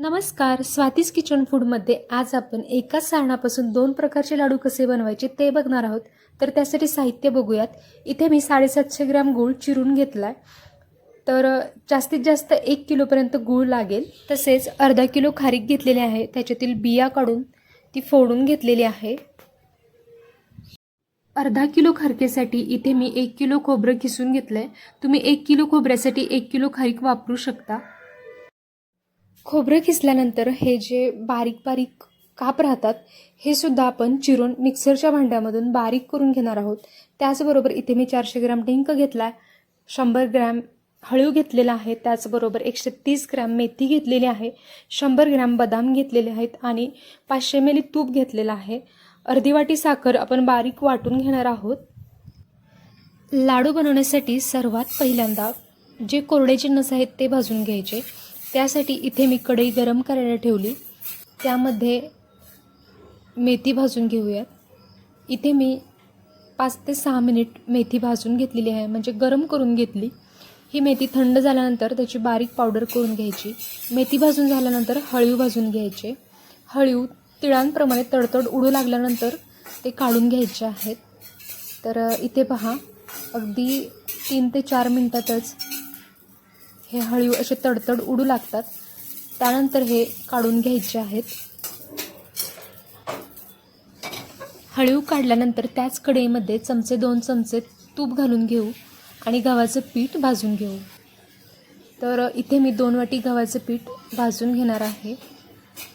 नमस्कार स्वातीस किचन फूडमध्ये आज आपण एकाच सारणापासून दोन प्रकारचे लाडू कसे बनवायचे ते बघणार आहोत. तर त्यासाठी साहित्य बघूयात. इथे मी साडेसातशे ग्रॅम गूळ चिरून घेतला आहे तर जास्तीत जास्त एक किलोपर्यंत गूळ लागेल. तसेच अर्धा किलो खारीक घेतलेली आहे. त्याच्यातील बिया काढून ती फोडून घेतलेली आहे. अर्धा किलो खारकेसाठी इथे मी एक किलो खोबरं किसून घेतलं आहे तुम्ही एक किलो खोबऱ्यासाठी एक किलो खारीक वापरू शकता. खोबरं किसल्यानंतर हे जे बारीक बारीक काप राहतात हे सुद्धा आपण चिरून मिक्सरच्या भांड्यामधून बारीक करून घेणार आहोत. त्याचबरोबर इथे मी चारशे ग्रॅम डिंक घेतला आहे शंभर ग्रॅम हळू घेतलेला आहे त्याचबरोबर एकशे तीस ग्रॅम मेथी घेतलेली आहे शंभर ग्रॅम बदाम घेतलेले आहेत आणि पाचशे मिली तूप घेतलेलं आहे. अर्धी वाटी साखर आपण बारीक वाटून घेणार आहोत. लाडू बनवण्यासाठी सर्वात पहिल्यांदा जे कोरडे जिन्नस आहेत ते भाजून घ्यायचे. त्यासाठी इथे मी कढई गरम करायला ठेवली. त्यामध्ये मेथी भाजून घेऊयात. इथे मी पाच ते सहा मिनिट मेथी भाजून घेतलेली आहे. म्हणजे गरम करून घेतली. ही मेथी थंड झाल्यानंतर त्याची बारीक पावडर करून घ्यायची. मेथी भाजून झाल्यानंतर हळीव भाजून घ्यायचे. हळीव तिळांप्रमाणे तडतड उडू लागल्यानंतर ते काढून घ्यायचे आहेत. तर इथे पहा. अगदी तीन ते चार मिनटातच हे हळीव असे तडतड उडू लागतात. त्यानंतर हे काढून घ्यायचे आहेत. हळीव काढल्यानंतर त्याच कढईमध्ये चमचे दोन चमचे तूप घालून घेऊ आणि गव्हाचं पीठ भाजून घेऊ. तर इथे मी दोन वाटी गव्हाचं पीठ भाजून घेणार आहे.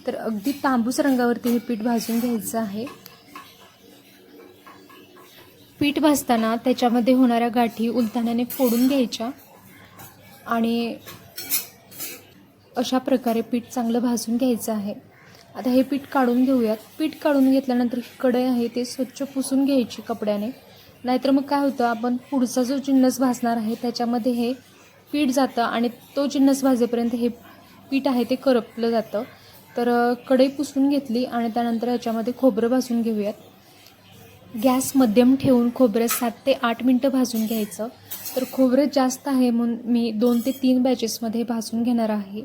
तर अगदी तांबूस रंगावरती हे पीठ भाजून घ्यायचं आहे. पीठ भाजताना त्याच्यामध्ये होणाऱ्या गाठी उलथाण्याने फोडून घ्यायच्या. आणि अशा प्रकारे पीठ चांगलं भाजून घ्यायचं आहे. आता हे पीठ काढून घेऊयात. पीठ काढून घेतल्यानंतर ही कढई आहे ते स्वच्छ पुसून घ्यायची कपड्याने. नाहीतर मग काय होतं आपण पुढचा जो जिन्नस भाजणार आहे त्याच्यामध्ये हे पीठ जातं आणि तो जिन्नस भाजेपर्यंत हे पीठ आहे ते करपलं जातं. तर कढई पुसून घेतली आणि त्यानंतर याच्यामध्ये खोबरं भाजून घेऊयात. गॅस मध्यम ठेवून खोबरं सात ते आठ मिनटं भाजून घ्यायचं. तर खोबरं जास्त आहे म्हणून मी दोन ते तीन बॅचेसमध्ये भाजून घेणार आहे.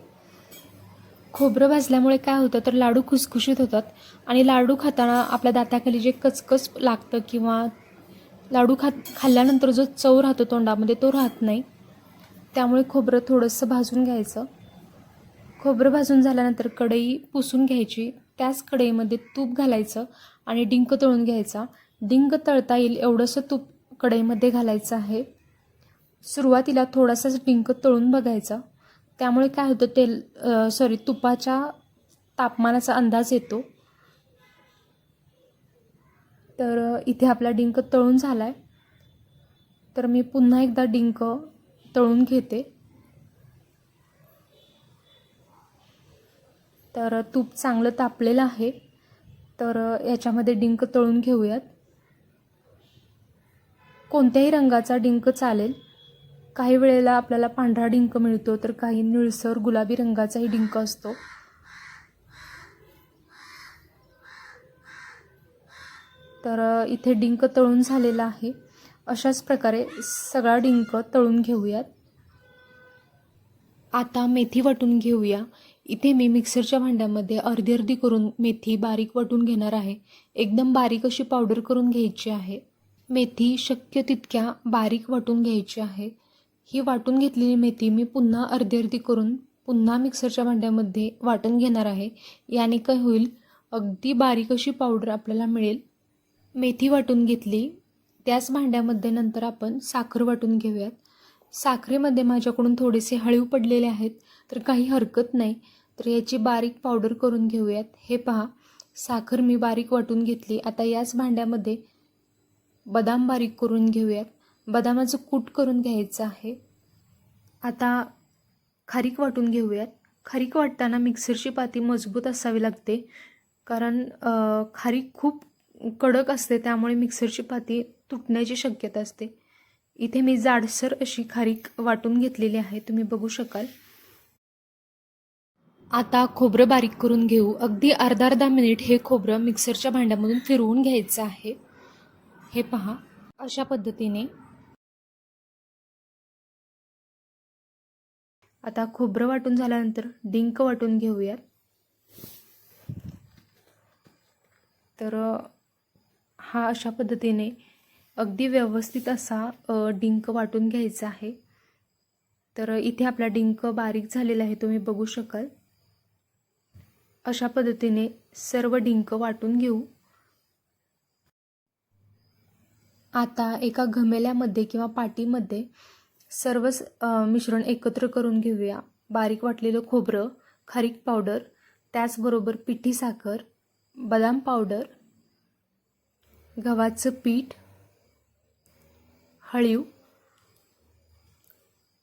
खोबरं भाजल्यामुळे काय होतं तर लाडू खुसखुशीत होतात आणि लाडू खाताना आपल्या दाताखाली जे कचकच लागतं किंवा लाडू खात खाल्ल्यानंतर जो चव राहतो तोंडामध्ये तो राहत नाही. त्यामुळे खोबरं थोडंसं भाजून घ्यायचं. खोबरं भाजून झाल्यानंतर कढई पुसून घ्यायची. त्याच कढईमध्ये तूप घालायचं आणि डिंक तळून घ्यायचा. डिंक तळता येईल एवढंसं तूप कढईमध्ये घालायचं आहे. सुरुवातीला थोडासाच डिंक तळून बघायचा. त्यामुळे काय होतं तेल सॉरी तुपाच्या तापमानाचा अंदाज येतो. तर इथे आपला डिंक तळून झाला आहे तर मी पुन्हा एकदा डिंक तळून घेते. तर तूप चांगलं तापलेलं आहे. तर याच्यामध्ये डिंक तळून घेऊयात. कोणत्याही रंगाचा डिंक चालेल. काही वेळेला आपल्याला पांढरा डिंक मिळतो तर काही निळसर गुलाबी रंगाचाही डिंक असतो. तर इथे डिंक तळून झालेला आहे. अशाच प्रकारे सगळा डिंक तळून घेऊयात. आता मेथी वाटून घेऊया. इथे मी मिक्सरच्या भांड्यामध्ये अर्धी अर्धी करून मेथी बारीक वाटून घेणार आहे. एकदम बारीक अशी पावडर करून घ्यायची आहे. मेथी शक्य तितक्या बारीक वाटून घ्यायची आहे. ही वाटून घेतलेली मेथी मी पुन्हा अर्धी अर्धी करून पुन्हा मिक्सरच्या भांड्यामध्ये वाटून घेणार आहे. याने काय होईल? अगदी बारीक अशी पावडर आपल्याला मिळेल. मेथी वाटून घेतली. त्याच भांड्यामध्ये नंतर आपण साखर वाटून घेऊयात. साखरेमध्ये माझ्याकडून थोडेसे हळीव पडलेले आहेत तर काही हरकत नाही. तर याची बारीक पावडर करून घेऊयात. हे पहा साखर मी बारीक वाटून घेतली. आता याच भांड्यामध्ये बदाम बारीक करून घेऊयात. बदामाचं कूट करून घ्यायचं आहे. आता खारीक वाटून घेऊयात. खारीक वाटताना मिक्सरची पाती मजबूत असावी लागते. कारण खारीक खूप कडक असते त्यामुळे मिक्सरची पाती तुटण्याची शक्यता असते. इथे मी जाडसर अशी खारीक वाटून घेतलेली आहे. तुम्ही बघू शकाल. आता खोबरं बारीक करून घेऊ. अगदी अर्धा अर्धा मिनिट हे खोबरं मिक्सरच्या भांड्यामधून फिरवून घ्यायचं आहे. हे पहा. अशा पद्धतीने. आता खोबरं वाटून झाल्यानंतर डिंक वाटून घेऊयात. तर हा अशा पद्धतीने अगदी व्यवस्थित असा डिंक वाटून घ्यायचा आहे. तर इथे आपला डिंक बारीक झालेला आहे तुम्ही बघू शकाल. अशा पद्धतीने सर्व डिंक वाटून घेऊ. आता एका घमेल्यामध्ये किंवा पाटीमध्ये सर्वच मिश्रण एकत्र करून घेऊया. बारीक वाटलेलं खोबरं खारीक पावडर त्याचबरोबर पिठी साखर बदाम पावडर गव्हाचं पीठ हळीव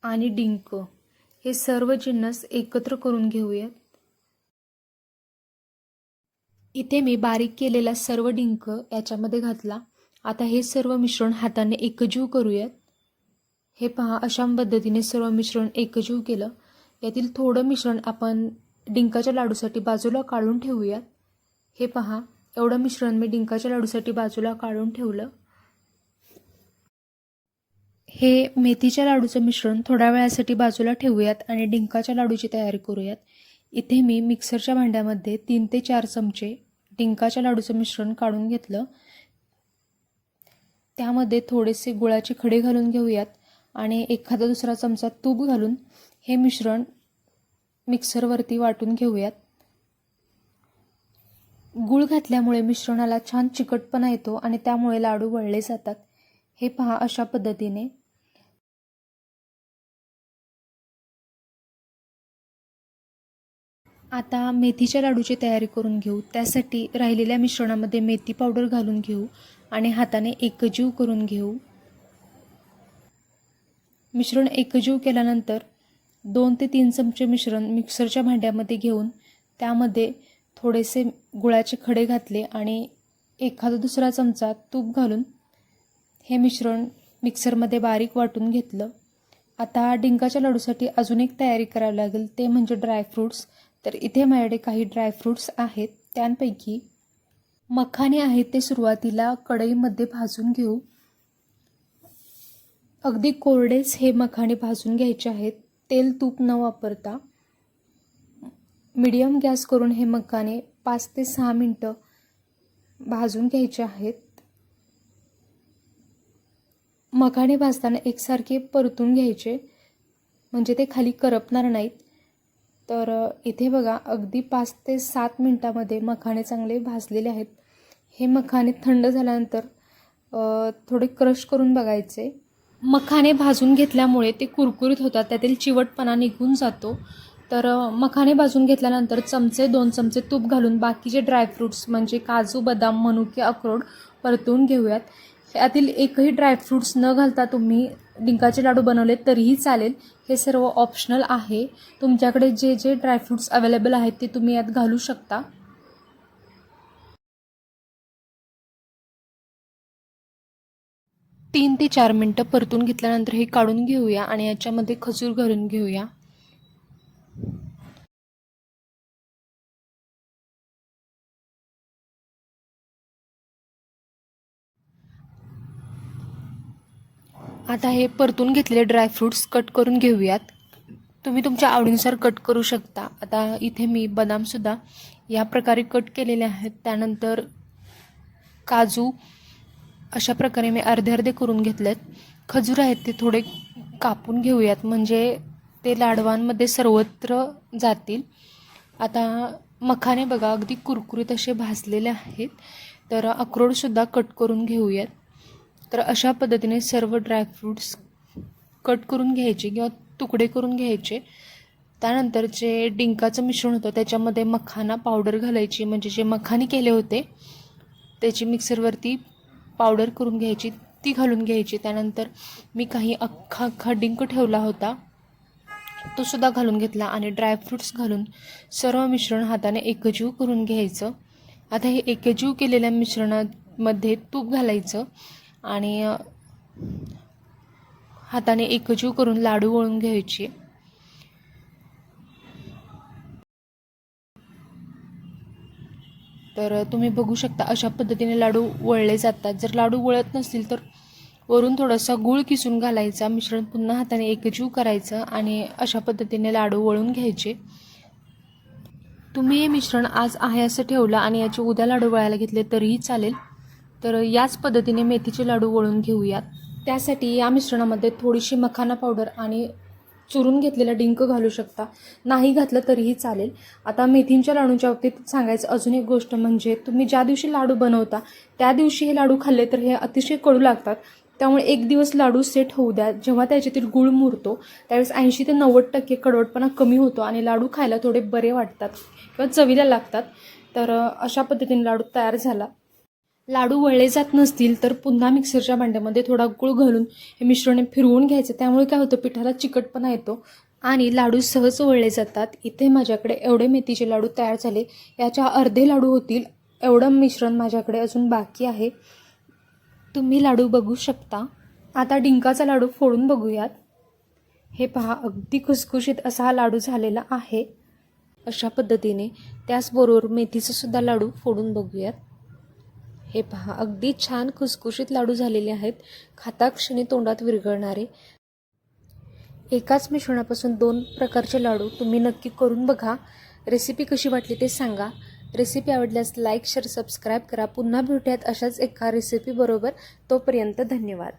आणि डिंक. हे सर्व जिन्नस एकत्र करून घेऊयात. इथे मी बारीक केलेला सर्व डिंक याच्यामध्ये घातला. आता हे सर्व मिश्रण हाताने एकजीव करूयात. हे पहा अशा पद्धतीने सर्व मिश्रण एकजीव केलं. यातील थोडं मिश्रण आपण डिंकाच्या लाडूसाठी बाजूला काढून ठेवूयात. हे पहा एवढं मिश्रण मी डिंकाच्या लाडूसाठी बाजूला काढून ठेवलं. हे मेथीच्या लाडूचं मिश्रण थोड्या वेळासाठी बाजूला ठेवूयात आणि डिंकाच्या लाडूची तयारी करूयात. इथे मी मिक्सरच्या भांड्यामध्ये तीन ते चार चमचे डिंकाच्या लाडूचं मिश्रण काढून घेतलं. त्यामध्ये थोडेसे गुळाचे खडे घालून घेऊयात आणि एखादा दुसरा चमचा तूप घालून हे मिश्रण मिक्सरवरती वाटून घेऊयात. गूळ घातल्यामुळे मिश्रणाला छान चिकटपणा येतो आणि त्यामुळे लाडू वळले जातात. हे पहा अशा पद्धतीने. आता मेथीच्या लाडूची तयारी करून घेऊ. त्यासाठी राहिलेल्या मिश्रणामध्ये मेथी पावडर घालून घेऊ. आणि हाताने एकजीव करून घेऊ. मिश्रण एकजीव केल्यानंतर दोन ते तीन चमचे मिश्रण मिक्सरच्या भांड्यामध्ये घेऊन त्यामध्ये थोडेसे गुळाचे खडे घातले आणि एखादा दुसरा चमचा तूप घालून हे मिश्रण मिक्सरमध्ये बारीक वाटून घेतलं. आता डिंकाच्या लाडूसाठी अजून एक तयारी करावी लागेल ते म्हणजे ड्रायफ्रूट्स. तर इथे माझ्याकडे काही ड्रायफ्रूट्स आहेत त्यांपैकी मखाने आहेत ते सुरुवातीला कढईमध्ये भाजून घेऊ. अगदी कोरडेच हे मखाने भाजून घ्यायचे आहेत. तेल तूप न वापरता. मीडियम गॅस करून हे मखाने पाच ते सहा मिनटं भाजून घ्यायचे आहेत. मखाने भाजताना एकसारखे परतून घ्यायचे. म्हणजे ते खाली करपणार नाहीत. तर इथे बघा अगदी पाच ते सात मिनटामध्ये मखाणे चांगले भाजलेले आहेत. हे मखाणे थंड झाल्यानंतर थोडे क्रश करून बघायचे. मखाणे भाजून घेतल्यामुळे ते कुरकुरीत होतात त्यातील चिवटपणा निघून जातो. तर मखाने मखाणे भाजून घेतल्यानंतर चमचे दोन चमचे तूप घालून बाकीचे ड्रायफ्रूट्स म्हणजे काजू बदाम मनुके अक्रोड परतून घेऊयात. यातील एकही ड्रायफ्रूट्स न घालता तुम्ही डिंकाचे लाडू बनवले तरीही चालेल. हे सर्व ऑप्शनल आहे. तुमच्याकडे जे जे ड्रायफ्रूट्स अवेलेबल आहेत ते तुम्ही यात घालू शकता. तीन ते चार मिनटं परतून घेतल्यानंतर हे काढून घेऊया आणि याच्यामध्ये खजूर घालून घेऊया. आता हे परतून घेतलेले ड्रायफ्रूट्स कट करून घेऊयात. तुम्ही तुमच्या आवडीनुसार कट करू शकता. आता इथे मी बदामसुद्धा या प्रकारे कट केलेले आहेत. त्यानंतर काजू अशा प्रकारे मी अर्धे अर्धे करून घेतलेत. खजूर आहेत ते थोडे कापून घेऊयात. म्हणजे ते लाडवांमध्ये सर्वत्र जातील. आता मखाने बघा अगदी कुरकुरीत असे भाजलेले आहेत. तर अक्रोडसुद्धा कट करून घेऊयात. तर अशा पद्धतीने सर्व ड्रायफ्रूट्स कट करून घ्यायचे किंवा तुकडे करून घ्यायचे. त्यानंतर जे डिंकाचं मिश्रण होतं त्याच्यामध्ये मखाना पावडर घालायची. म्हणजे जे मखाने केले होते त्याची मिक्सरवरती पावडर करून घ्यायची ती घालून घ्यायची. त्यानंतर मी काही अख्खा अख्खा डिंक ठेवला होता तो सुद्धा घालून घेतला आणि ड्रायफ्रूट्स घालून सर्व मिश्रण हाताने एकजीव करून घ्यायचं. आता हे एकजीव केलेल्या मिश्रणामध्ये तूप घालायचं. आणि हाताने एकजीव करून लाडू वळून घ्यायचे. तर तुम्ही बघू शकता अशा पद्धतीने लाडू वळले जातात. जर लाडू वळत नसतील तर वरून थोडासा गूळ किसून घालायचा मिश्रण पुन्हा हाताने एकजीव करायचं आणि अशा पद्धतीने लाडू वळून घ्यायचे. तुम्ही हे मिश्रण आज आहे असं ठेवलं आणि याचे उद्या लाडू वळायला घेतले तरीही चालेल. तर याच पद्धतीने मेथीचे लाडू वळून घेऊयात. त्यासाठी या मिश्रणामध्ये थोडीशी मखाना पावडर आणि चुरून घेतलेला डिंक घालू शकता. नाही घातलं तरीही चालेल. आता मेथींच्या लाडूंच्या बाबतीत सांगायचं अजून एक गोष्ट म्हणजे तुम्ही ज्या दिवशी लाडू बनवता त्या दिवशी हे लाडू खाल्ले तर हे अतिशय कडू लागतात. त्यामुळे एक दिवस लाडू सेट होऊ द्या. जेव्हा त्याच्यातील गुळ मुरतो त्यावेळेस ऐंशी ते नव्वद टक्के कडवटपणा कमी होतो आणि लाडू खायला थोडे बरे वाटतात किंवा चवीला लागतात. तर अशा पद्धतीने लाडू तयार झाला. लाडू वळले जात नसतील तर पुन्हा मिक्सरच्या भांड्यामध्ये थोडा गुळ घालून हे मिश्रण फिरवून घ्यायचं. त्यामुळे काय होतं पिठाला चिकटपणा येतो आणि लाडू सहज वळले जातात. इथे माझ्याकडे एवढे मेथीचे लाडू तयार झाले. याच्या अर्धे लाडू होतील. एवढं मिश्रण माझ्याकडे अजून बाकी आहे. तुम्ही लाडू बघू शकता. आता डिंकाचा लाडू फोडून बघूयात. हे पहा अगदी खुसखुशीत असा हा लाडू झालेला आहे. अशा पद्धतीने त्याचबरोबर मेथीचंसुद्धा लाडू फोडून बघूयात. हे पहा अगदी छान खुसखुशीत लाडू झालेले आहेत. खाता क्षणी तोंडात विरघळणारे. एकाच मिश्रणापासून दोन प्रकारचे लाडू तुम्ही नक्की करून बघा. रेसिपी कशी वाटली ते सांगा. रेसिपी आवडल्यास लाईक शेअर सबस्क्राईब करा. पुन्हा भेटूयात अशाच एका रेसिपीबरोबर तोपर्यंत धन्यवाद.